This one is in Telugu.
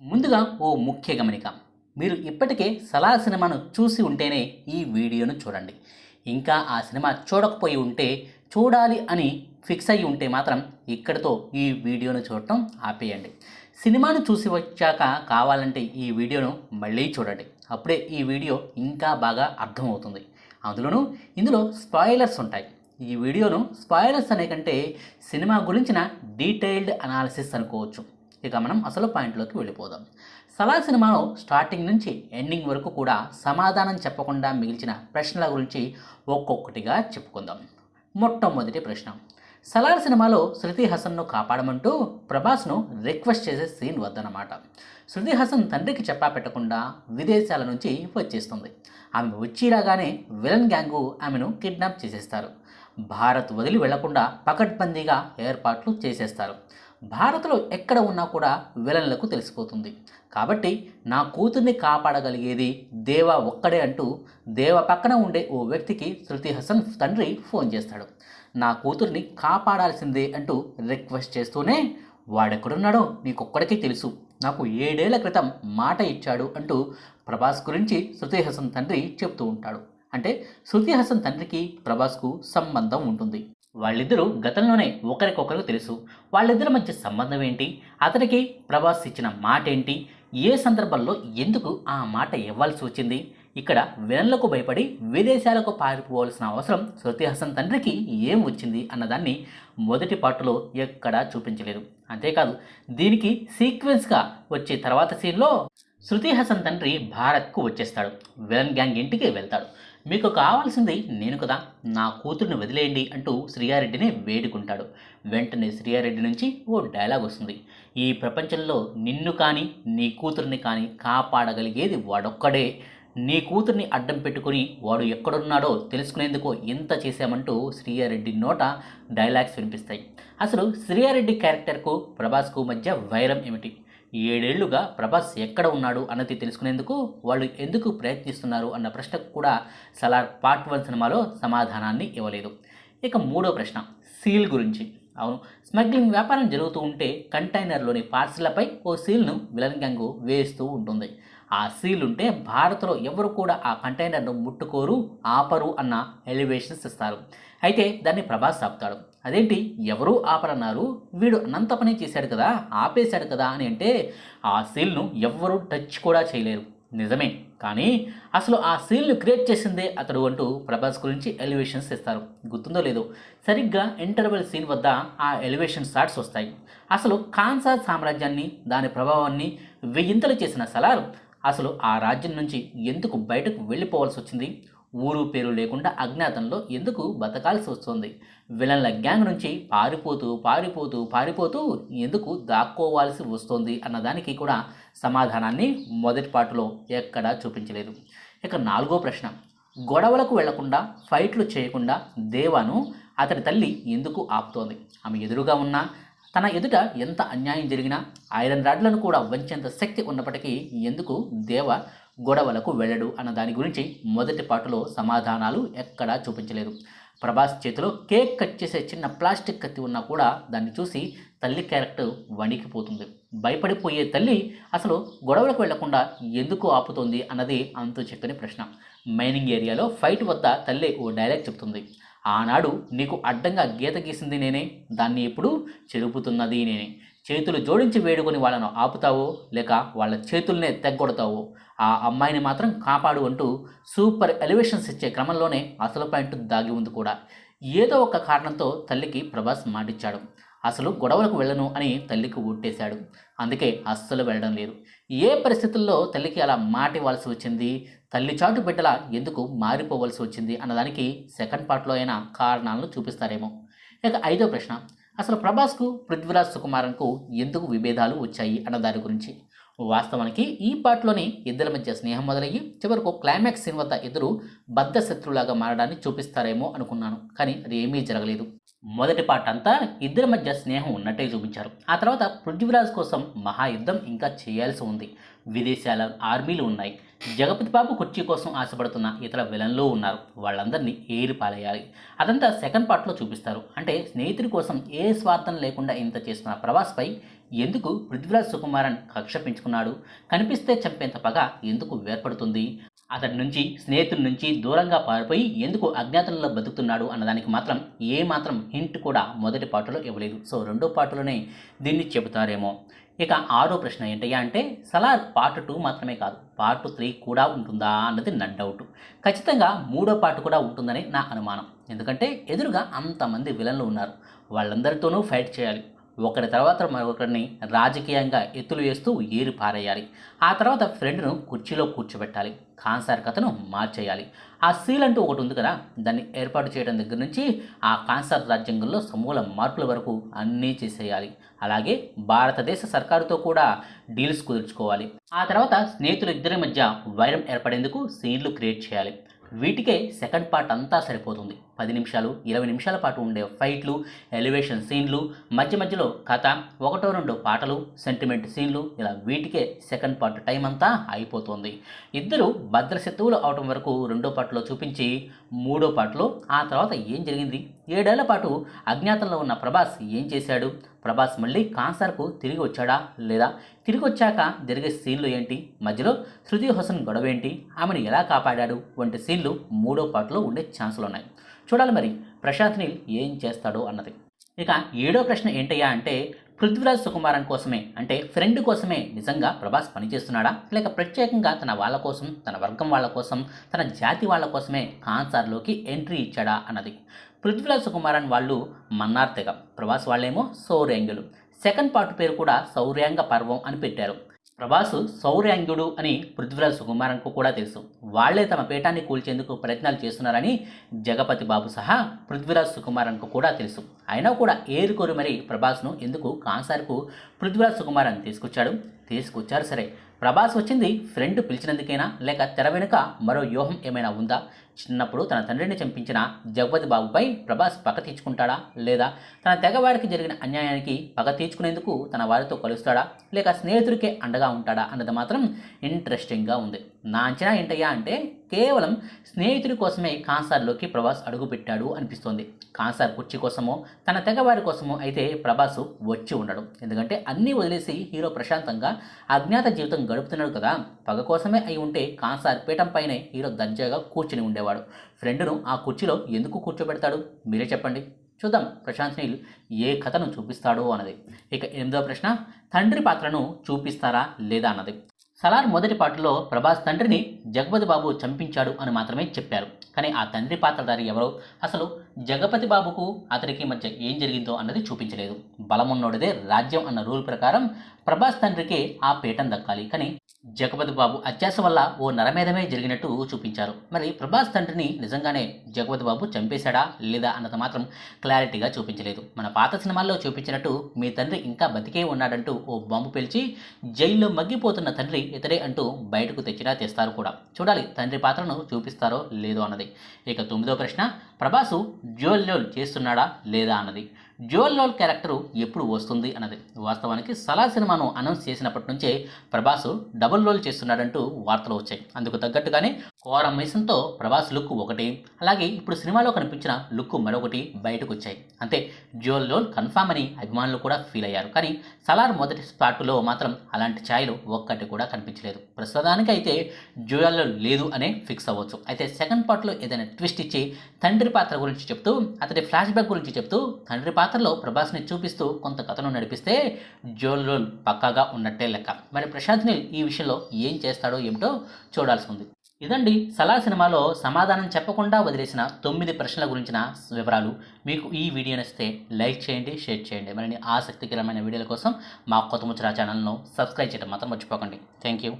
ముందుగా ఓ ముఖ్య గమనిక. మీరు ఇప్పటికే సలా సినిమాను చూసి ఉంటేనే ఈ వీడియోను చూడండి. ఇంకా ఆ సినిమా చూడకపోయి ఉంటే చూడాలి అని ఫిక్స్ అయ్యి ఉంటే మాత్రం ఇక్కడితో ఈ వీడియోను చూడటం ఆపేయండి. సినిమాను చూసి వచ్చాక కావాలంటే ఈ వీడియోను మళ్ళీ చూడండి. అప్పుడే ఈ వీడియో ఇంకా బాగా అర్థమవుతుంది. అందులోనూ ఇందులో స్పాయిలర్స్ ఉంటాయి. ఈ వీడియోను స్పాయిలర్స్ అనే కంటే సినిమా గురించిన డీటెయిల్డ్ అనాలిసిస్ అనుకోవచ్చు. ఇక మనం అసలు పాయింట్లోకి వెళ్ళిపోదాం. సలార్ సినిమాలో స్టార్టింగ్ నుంచి ఎండింగ్ వరకు కూడా సమాధానం చెప్పకుండా మిగిల్చిన ప్రశ్నల గురించి ఒక్కొక్కటిగా చెప్పుకుందాం. మొట్టమొదటి ప్రశ్న. సలార్ సినిమాలో శృతి హసన్ను కాపాడమంటూ ప్రభాస్ను రిక్వెస్ట్ చేసే సీన్ వద్దనమాట శృతి హసన్ తండ్రికి చెప్పా పెట్టకుండా విదేశాల నుంచి వచ్చేస్తుంది. ఆమె వచ్చి రాగానే విలన్ గ్యాంగు ఆమెను కిడ్నాప్ చేసేస్తారు. భారత్ వదిలి వెళ్ళకుండా పకడ్బందీగా ఏర్పాట్లు చేసేస్తారు. భారత్లో ఎక్కడ ఉన్నా కూడా విలన్లకు తెలిసిపోతుంది. కాబట్టి నా కూతుర్ని కాపాడగలిగేది దేవ ఒక్కడే అంటూ దేవ పక్కన ఉండే ఓ వ్యక్తికి శృతి హసన్ తండ్రి ఫోన్ చేస్తాడు. నా కూతుర్ని కాపాడాల్సిందే అంటూ రిక్వెస్ట్ చేస్తూనే వాడెక్కడున్నాడో నీకొక్కడికే తెలుసు. నాకు ఏడేళ్ళ క్రితం మాట ఇచ్చాడు అంటూ ప్రభాస్ గురించి శృతి హసన్ తండ్రి చెప్తూ ఉంటాడు. అంటే శృతి హసన్ తండ్రికి ప్రభాస్కు సంబంధం ఉంటుంది. వాళ్ళిద్దరూ గతంలోనే ఒకరికొకరు తెలుసు. వాళ్ళిద్దరి మధ్య సంబంధం ఏంటి? అతనికి ప్రభాస్ ఇచ్చిన మాట ఏంటి ఏ సందర్భంలో ఎందుకు ఆ మాట ఇవ్వాల్సి వచ్చింది? ఇక్కడ విలన్లకు భయపడి విదేశాలకు పారిపోవాల్సిన అవసరం శృతి హసన్ తండ్రికి ఏం వచ్చింది అన్నదాన్ని మొదటి పాటలో ఎక్కడా చూపించలేదు. అంతేకాదు దీనికి సీక్వెన్స్గా వచ్చే తర్వాత సీన్లో శృతి హసన్ తండ్రి భారత్కు వచ్చేస్తాడు. విలన్ గ్యాంగ్ ఇంటికి వెళ్తాడు. మీకు కావాల్సింది నేను కదా. నా కూతుర్ని వదిలేయండి అంటూ శ్రీయారెడ్డిని వేడుకుంటాడు. వెంటనే శ్రీయారెడ్డి నుంచి ఓ డైలాగ్ వస్తుంది. ఈ ప్రపంచంలో నిన్ను కానీ నీ కూతుర్ని కానీ కాపాడగలిగేది వాడొక్కడే. నీ కూతుర్ని అడ్డం పెట్టుకుని వాడు ఎక్కడున్నాడో తెలుసుకునేందుకు ఎంత చేశామంటూ శ్రీయారెడ్డి నోట డైలాగ్స్ వినిపిస్తాయి. అసలు శ్రీయారెడ్డి క్యారెక్టర్కు ప్రభాస్కు మధ్య వైరం ఏమిటి? ఏడేళ్ళుగా ప్రభాస్ ఎక్కడ ఉన్నాడు అన్నది తెలుసుకునేందుకు వాళ్ళు ఎందుకు ప్రయత్నిస్తున్నారు అన్న ప్రశ్నకు కూడా సలార్ పార్ట్ వన్ సినిమాలో సమాధానాన్ని ఇవ్వలేదు. ఇక మూడో ప్రశ్న సీల్ గురించి. అవును స్మగ్లింగ్ వ్యాపారం జరుగుతూ ఉంటే కంటైనర్లోని పార్సిల్లపై ఓ సీల్ను విలన్ గ్యాంగు వేస్తూ ఉంటుంది. ఆ సీల్ ఉంటే భారత్లో ఎవరు కూడా ఆ కంటైనర్ను ముట్టుకోరు ఆపరు అన్న ఎలివేషన్స్ ఇస్తారు. అయితే దాన్ని ప్రభాస్ ఆపుతాడు. అదేంటి? ఎవరూ ఆపరన్నారు. వీడు అనంత పని చేశాడు కదా ఆపేశాడు కదా అని అంటే ఆ సీల్ను ఎవ్వరూ టచ్ కూడా చేయలేరు. నిజమే. కానీ అసలు ఆ సీల్ను క్రియేట్ చేసిందే అతడు అంటూ ప్రభాస్ గురించి ఎలివేషన్స్ ఇస్తారు. గుర్తుందో లేదో? సరిగ్గా ఇంటర్వెల్ సీన్ వద్ద ఆ ఎలివేషన్ షాట్స్ వస్తాయి. అసలు కాన్సా సామ్రాజ్యాన్ని దాని ప్రభావాన్ని వెయ్యింతలు చేసిన సలార్. అసలు ఆ రాజ్యం నుంచి ఎందుకు బయటకు వెళ్ళిపోవాల్సి వచ్చింది? ఊరు పేరు లేకుండా అజ్ఞాతంలో ఎందుకు బతకాల్సి వస్తుంది? విలన్ల గ్యాంగ్ నుంచి పారిపోతూ పారిపోతూ పారిపోతూ ఎందుకు దాక్కోవాల్సి వస్తుంది అన్నదానికి కూడా సమాధానాన్ని మొదటి పాటలో ఎక్కడా చూపించలేదు. ఇక నాలుగో ప్రశ్న. గొడవలకు వెళ్ళకుండా ఫైట్లు చేయకుండా దేవాను అతడి తల్లి ఎందుకు ఆపుతోంది? ఆమె ఎదురుగా ఉన్న తన ఎదుట ఎంత అన్యాయం జరిగినా ఐరన్ రాడ్లను కూడా వంచేంత శక్తి ఉన్నప్పటికీ ఎందుకు దేవ గొడవలకు వెళ్ళడు అన్న దాని గురించి మొదటి పాటలో సమాధానాలు ఎక్కడా చూపించలేదు. ప్రభాస్ చేతిలో కేక్ కట్ చేసే చిన్న ప్లాస్టిక్ కత్తి ఉన్నా కూడా దాన్ని చూసి తల్లి క్యారెక్టర్ వణికిపోతుంది. భయపడిపోయే తల్లి అసలు గొడవలకు వెళ్ళకుండా ఎందుకు ఆపుతోంది అన్నది అంతు చెక్కని ప్రశ్న. మైనింగ్ ఏరియాలో ఫైట్ వద్ద తల్లి ఓ డైలాగ్ చెప్తుంది. ఆనాడు నీకు అడ్డంగా గీత గీసింది నేనే దాన్ని ఇప్పుడు చెరుపుతున్నది నేనే. చేతులు జోడించి వేడుకొని వాళ్ళను ఆపుతావో లేక వాళ్ళ చేతుల్నే తెగ్గొడతావో. ఆ అమ్మాయిని మాత్రం కాపాడు అంటూ సూపర్ ఎలివేషన్స్ ఇచ్చే క్రమంలోనే అసలు పాయింట్ దాగి ఉంది కూడా. ఏదో ఒక కారణంతో తల్లికి ప్రభాస్ మాటిచ్చాడు. అసలు గొడవలకు వెళ్ళను అని తల్లికి ఊట్టేశాడు. అందుకే అస్సలు వెళ్ళడం లేదు. ఏ పరిస్థితుల్లో తల్లికి అలా మాట ఇవ్వాల్సి వచ్చింది? తల్లి చాటు బిడ్డల ఎందుకు మారిపోవలసి వచ్చింది? అన్నదానికి సెకండ్ పార్ట్లో అయినా కారణాలను చూపిస్తారేమో. ఇక ఐదో ప్రశ్న. అసలు ప్రభాస్కు పృథ్వీరాజ్ సుకుమారన్కు ఎందుకు విభేదాలు వచ్చాయి అన్న దాని గురించి? వాస్తవానికి ఈ పాటలోనే ఇద్దరి మధ్య స్నేహం మొదలయ్యి చివరకు క్లైమాక్స్ సీన్ వద్ద ఇద్దరు బద్ద శత్రులాగా మారడాన్ని చూపిస్తారేమో అనుకున్నాను. కానీ అది ఏమీ జరగలేదు. మొదటి పాట అంతా ఇద్దరి మధ్య స్నేహం ఉన్నట్టే చూపించారు. ఆ తర్వాత పృథ్వీరాజ్ కోసం మహాయుద్ధం ఇంకా చేయాల్సి ఉంది. విదేశాల ఆర్మీలు ఉన్నాయి. జగపతి బాబు కుర్చీ కోసం ఆశపడుతున్న ఇతర విలన్లు ఉన్నారు. వాళ్ళందరినీ ఏరి పాలేయాలి అదంతా సెకండ్ పార్ట్లో చూపిస్తారు. అంటే స్నేహితుడి కోసం ఏ స్వార్థం లేకుండా ఇంత చేస్తున్న ప్రభాస్పై ఎందుకు పృథ్వీరాజ్ సుకుమారన్ కక్ష పెంచుకున్నాడు? కనిపిస్తే చంపేంత పగ ఎందుకు ఏర్పడుతుంది అతడి నుంచి స్నేహితుడి నుంచి దూరంగా పారిపోయి ఎందుకు అజ్ఞాతంలో బతుకుతున్నాడు అన్నదానికి మాత్రం ఏ మాత్రం హింట్ కూడా మొదటి పాటలో ఇవ్వలేదు. సో రెండో పాటలోనే దీన్ని చెబుతారేమో. ఇక ఆరో ప్రశ్న ఏంటయ్యా అంటే సలార్ పార్ట్ టూ మాత్రమే కాదు పార్ట్ త్రీ కూడా ఉంటుందా అన్నది నా డౌట్ ఖచ్చితంగా మూడో పార్ట్ కూడా ఉంటుందని నా అనుమానం. ఎందుకంటే ఎదురుగా అంతమంది విలన్లు ఉన్నారు. వాళ్ళందరితోనూ ఫైట్ చేయాలి. ఒకరి తర్వాత మరొకరిని రాజకీయంగా ఎత్తులు వేస్తూ ఏరు పారేయాలి. ఆ తర్వాత ఫ్రెండ్ను కుర్చీలో కూర్చోబెట్టాలి. కాన్సార్ కథను మార్చేయాలి. ఆ సీల్ అంటూ ఒకటి ఉంది కదా? దాన్ని ఏర్పాటు చేయడం దగ్గర నుంచి ఆ కాన్సార్ రాజ్యాంగంలో సమూల మార్పుల వరకు అన్నీ చేసేయాలి. అలాగే భారతదేశ సర్కారుతో కూడా డీల్స్ కుదుర్చుకోవాలి. ఆ తర్వాత స్నేహితులు ఇద్దరి మధ్య వైరం ఏర్పడేందుకు సీన్లు క్రియేట్ చేయాలి. వీటికే సెకండ్ పార్ట్ అంతా సరిపోతుంది. పది నిమిషాలు ఇరవై నిమిషాల పాటు ఉండే ఫైట్లు ఎలివేషన్ సీన్లు మధ్య మధ్యలో కథ ఒకటో రెండో పాటలు సెంటిమెంట్ సీన్లు ఇలా వీటికే సెకండ్ పార్ట్ టైం అంతా అయిపోతుంది. ఇద్దరు భద్రశత్రువులు అవటం వరకు రెండో పాటలో చూపించి మూడో పాటలో ఆ తర్వాత ఏం జరిగింది? ఏడేళ్ళ పాటు అజ్ఞాతంలో ఉన్న ప్రభాస్ ఏం చేశాడు? ప్రభాస్ మళ్ళీ కాన్సర్కు తిరిగి వచ్చాడా లేదా? తిరిగి వచ్చాక జరిగే సీన్లు ఏంటి? మధ్యలో శృతి హాసన్ గొడవ ఏంటి? ఆమెను ఎలా కాపాడాడు? వంటి సీన్లు మూడో పాటలో ఉండే ఛాన్సులు ఉన్నాయి చూడాలి మరి ప్రశాంత్ నీల్ ఏం చేస్తాడో అన్నది. ఇక ఏడో ప్రశ్న ఏంటయ్యా అంటే పృథ్వీరాజ్ సుకుమారన్ కోసమే అంటే ఫ్రెండ్ కోసమే నిజంగా ప్రభాస్ పనిచేస్తున్నాడా? లేక ప్రత్యేకంగా తన వాళ్ళ కోసం తన వర్గం వాళ్ళ కోసం తన జాతి వాళ్ళ కోసమే కాన్సార్లోకి ఎంట్రీ ఇచ్చాడా అన్నది. పృథ్వీరాజ్ సుకుమారన్ వాళ్ళు మన్నార్ తెగ ప్రభాస్ వాళ్ళేమో సౌర్యాంగులు. సెకండ్ పార్ట్ పేరు కూడా సౌర్యాంగ పర్వం అని పెట్టారు. ప్రభాసు సౌర్యాంగుడు అని పృథ్వీరాజ్ సుకుమారన్కు కూడా తెలుసు. వాళ్ళే తమ పీఠాన్ని కూల్చేందుకు ప్రయత్నాలు చేస్తున్నారని జగపతి బాబు సహా పృథ్వీరాజ్ సుకుమారన్కు కూడా తెలుసు. అయినా కూడా ఏరుకోరు మరి ప్రభాస్ను ఎందుకు కాన్సార్కు పృథ్వీరాజ్ సుకుమారన్ తీసుకొచ్చాడు? తీసుకొచ్చారు సరే. ప్రభాస్ వచ్చింది ఫ్రెండ్ పిలిచినందుకైనా? లేక తెర వెనుక మరో వ్యూహం ఏమైనా ఉందా? చిన్నప్పుడు తన తండ్రిని చంపించిన జగపతి బాబుపై ప్రభాస్ పగ తీర్చుకుంటాడా? లేదా తన తెగవాడికి జరిగిన అన్యాయానికి పగ తీర్చుకునేందుకు తన వారితో కలుస్తాడా? లేక స్నేహితుడికే అండగా ఉంటాడా? అన్నది మాత్రం ఇంట్రెస్టింగ్గా ఉంది. నా అంచనా ఏంటయ్యా అంటే కేవలం స్నేహితుడి కోసమే కాన్సార్లోకి ప్రభాస్ అడుగుపెట్టాడు అనిపిస్తోంది. కాన్సార్ కుర్చీ కోసమో తన తెగవారి కోసమో అయితే ప్రభాస్ వచ్చి ఉండడు. ఎందుకంటే అన్నీ వదిలేసి హీరో ప్రశాంతంగా అజ్ఞాత జీవితం గడుపుతున్నాడు కదా. పగ కోసమే అయి ఉంటే కాన్సార్ పీఠం పైనే హీరో దర్జాగా కూర్చుని ఉండేవాడు. ఫ్రెండ్ను ఆ కుర్చీలో ఎందుకు కూర్చోబెడతాడు? మీరే చెప్పండి. చూద్దాం. ప్రశాంత్ నీల్ ఏ కథను చూపిస్తాడో అన్నది. ఇక ఎనిమిదవ ప్రశ్న తండ్రి పాత్రను చూపిస్తారా లేదా అన్నది. సలార్ మొదటి పాటలో ప్రభాస్ తండ్రిని జగపతి బాబు చంపించాడు అని మాత్రమే చెప్పారు. కానీ ఆ తండ్రి పాత్రధారి ఎవరో? అసలు జగపతి బాబుకు అతనికి మధ్య ఏం జరిగిందో అన్నది చూపించలేదు. బలమున్నోడిదే రాజ్యం అన్న రూల్ ప్రకారం ప్రభాస్ తండ్రికే ఆ పీఠం దక్కాలి. కానీ జగపతి బాబు అత్యాస వల్ల ఓ నరమేధమే జరిగినట్టు చూపించారు. మరి ప్రభాస్ తండ్రిని నిజంగానే జగపతి బాబు చంపేశాడా లేదా అన్నది మాత్రం క్లారిటీగా చూపించలేదు. మన పాత సినిమాల్లో చూపించినట్టు మీ తండ్రి ఇంకా బతికే ఉన్నాడంటూ ఓ బాంబు పేల్చి జైల్లో మగ్గిపోతున్న తండ్రి ఇతడే అంటూ బయటకు తెచ్చినా తెస్తారు కూడా. చూడాలి తండ్రి పాత్రను చూపిస్తారో లేదో అన్నది. ఇక తొమ్మిదో ప్రశ్న ప్రభాసు జ్యువల్ జోల్ చేస్తున్నాడా లేదా అన్నది జోల్ లోల్ క్యారెక్టర్ ఎప్పుడు వస్తుంది అన్నది. వాస్తవానికి సలా సినిమాను అనౌన్స్ చేసినప్పటి నుంచే ప్రభాసు డబుల్ రోల్ చేస్తున్నాడంటూ వార్తలు వచ్చాయి. అందుకు తగ్గట్టుగానే కోరం మీసంతో ప్రభాస్ లుక్ ఒకటి అలాగే ఇప్పుడు సినిమాలో కనిపించిన లుక్ మరొకటి బయటకు వచ్చాయి అంతే జోల్ లోల్ కన్ఫామ్ అని అభిమానులు కూడా ఫీల్ అయ్యారు. కానీ సలార్ మొదటి స్పాట్లో మాత్రం అలాంటి ఛాయలు ఒక్కటి కూడా కనిపించలేదు. ప్రస్తుతానికి అయితే జ్యువల్ లేదు అనే ఫిక్స్ అవ్వచ్చు. అయితే సెకండ్ పార్ట్లో ఏదైనా ట్విస్ట్ ఇచ్చి తండ్రి పాత్ర గురించి చెప్తూ అతడి ఫ్లాష్ బ్యాక్ గురించి చెప్తూ తండ్రి పాత్ర పాత్రలో ప్రభాస్ని చూపిస్తూ కొంత కథను నడిపిస్తే జోల్ రోల్ పక్కాగా ఉన్నట్టే లెక్క. మరి ప్రశాంత్ నీల్ ఈ విషయంలో ఏం చేస్తాడో ఏమిటో చూడాల్సి ఉంది. ఇదండి సలా సినిమాలో సమాధానం చెప్పకుండా వదిలేసిన తొమ్మిది ప్రశ్నల గురించిన వివరాలు. మీకు ఈ వీడియో నచ్చితే లైక్ చేయండి షేర్ చేయండి. మరిన్ని ఆసక్తికరమైన వీడియోల కోసం మా కొత్త ముచ్చరా ఛానల్ను సబ్స్క్రైబ్ చేయడం మాత్రం మర్చిపోకండి. Thank you.